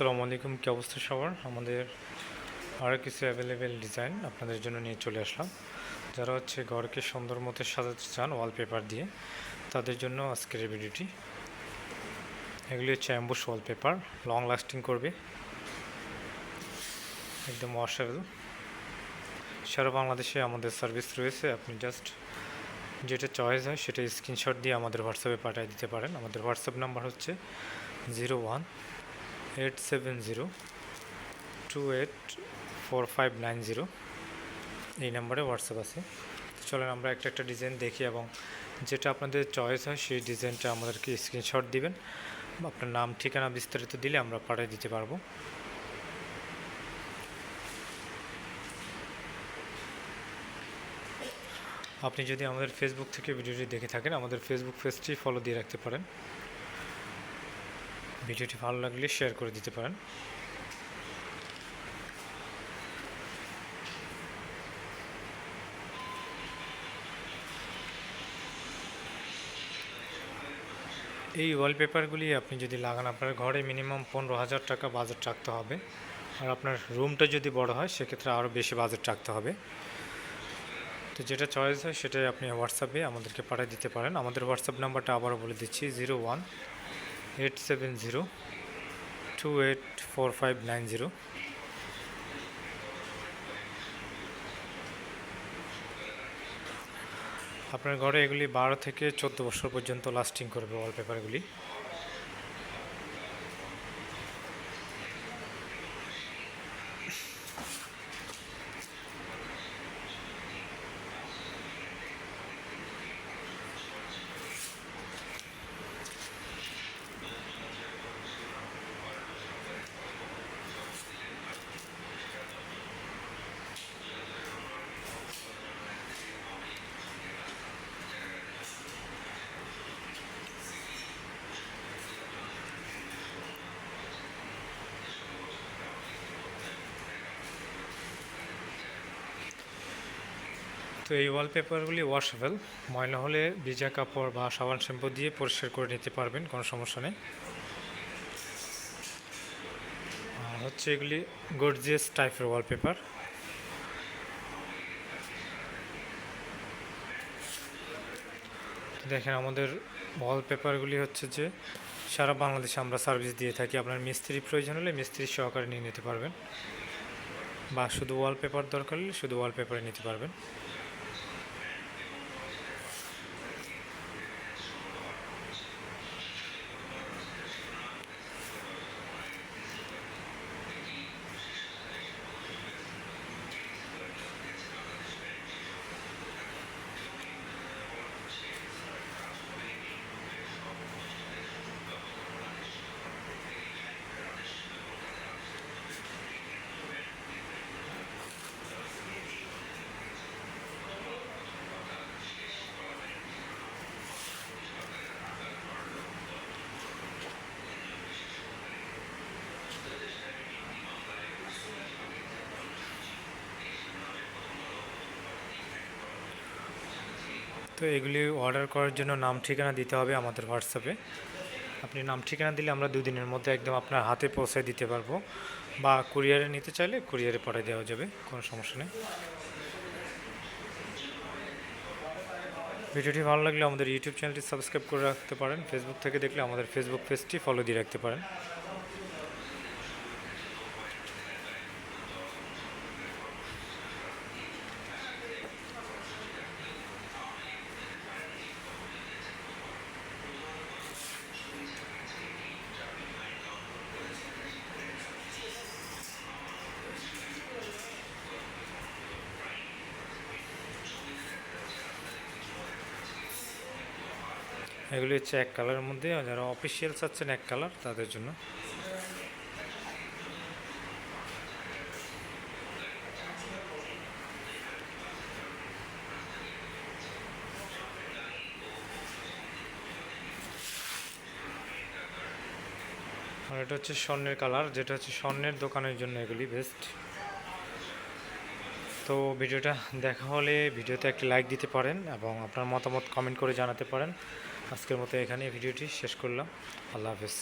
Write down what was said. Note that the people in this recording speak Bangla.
আসসালামু আলাইকুম, কী অবস্থা সবার? আমাদের আরও কিছু অ্যাভেলেবেল ডিজাইন আপনাদের জন্য নিয়ে চলে আসলাম। যারা হচ্ছে ঘরকে সুন্দর মতো সাজাতে চান ওয়ালপেপার দিয়ে, তাদের জন্য আজকের ভিডিওটি এগুলি হচ্ছে অ্যাম্বুস ওয়ালপেপার লং লাস্টিং করবে। একদম ওয়াশেবল সারা বাংলাদেশে আমাদের সার্ভিস রয়েছে। আপনি জাস্ট যেটা চয়েস হয়, সেটা স্ক্রিনশট দিয়ে আমাদের হোয়াটসঅ্যাপে পাঠিয়ে দিতে পারেন। আমাদের হোয়াটসঅ্যাপ নাম্বার হচ্ছে zero one eight seven zero two eight four five nine zero এই নাম্বারে হোয়াটসঅ্যাপ আছে। চলেন আমরা একটা একটা ডিজাইন দেখি এবং যেটা আপনাদের চয়েস হয়, সেই ডিজাইনটা আমাদেরকে স্ক্রিনশট দিবেন। আপনার নাম, ঠিকানা বিস্তারিত দিলে আমরা পাঠিয়ে দিতে পারব। আপনি যদি আমাদের ফেসবুক থেকে ভিডিওটি দেখে থাকেন, আমাদের ফেসবুক পেজটি ফলো দিয়ে রাখতে পারেন। ভিডিওটি ভালো লাগলে শেয়ার করে দিতে পারেন। এই ওয়ালপেপারগুলি আপনি যদি লাগান, আপনার ঘরে মিনিমাম পনেরো হাজার টাকা বাজেট রাখতে হবে। আর আপনার রুমটা যদি বড় হয়, সেক্ষেত্রে আরও বেশি বাজেট রাখতে হবে। তো যেটা চয়েস হয়, সেটাই আপনি হোয়াটসঅ্যাপে আমাদেরকে পাঠিয়ে দিতে পারেন। আমাদের হোয়াটসঅ্যাপ নাম্বারটা আবারও বলে দিচ্ছি zero one eight seven zero two eight four five nine zero আপনার ঘরে এগুলি বারো থেকে চোদ্দ বছর পর্যন্ত লাস্টিং করবে ওয়ালপেপারগুলি তো এই ওয়ালপেপারগুলি ওয়াশেবল ময়লা হলে ভিজা কাপড় বা সাবান শ্যাম্পু দিয়ে পরিষ্কার করে নিতে পারবেন, কোনো সমস্যা নেই। আর হচ্ছে এগুলি গর্জিয়াস টাইপের ওয়ালপেপার দেখেন আমাদের ওয়ালপেপারগুলি হচ্ছে যে, সারা বাংলাদেশে আমরা সার্ভিস দিয়ে থাকি। আপনার মিস্ত্রি প্রয়োজন হলে মিস্ত্রি সহকারে নিয়ে নিতে পারবেন। বা শুধু ওয়ালপেপার দরকার হলে শুধু ওয়ালপেপারে নিতে পারবেন। তো এগুলি অর্ডার করার জন্য নাম ঠিকানা দিতে হবে আমাদের হোয়াটসঅ্যাপে আপনি নাম ঠিকানা দিলে আমরা দুদিনের মধ্যে একদম আপনার হাতে পৌঁছে দিতে পারব। বা কুরিয়ারে নিতে চাইলে কুরিয়ারে পাঠিয়ে দেওয়া যাবে, কোনো সমস্যা নেই। ভিডিওটি ভালো লাগলে আমাদের ইউটিউব চ্যানেলটি সাবস্ক্রাইব করে রাখতে পারেন। ফেসবুক থেকে দেখলে আমাদের ফেসবুক পেজটি ফলো দিয়ে রাখতে পারেন। এগুলি হচ্ছে এক কালারের মধ্যে যারা অফিসিয়াল চাচ্ছেন এক কালার, তাদের জন্য। আর এটা হচ্ছে স্বর্ণের কালার, যেটা হচ্ছে স্বর্ণের দোকানের জন্য এগুলি বেস্ট তো ভিডিওটা দেখা হলে ভিডিওতে একটি লাইক দিতে পারেন এবং আপনার মতামত কমেন্ট করে জানাতে পারেন। আজকের মতো এখানে ভিডিওটি শেষ করলাম। আল্লাহ হাফেজ।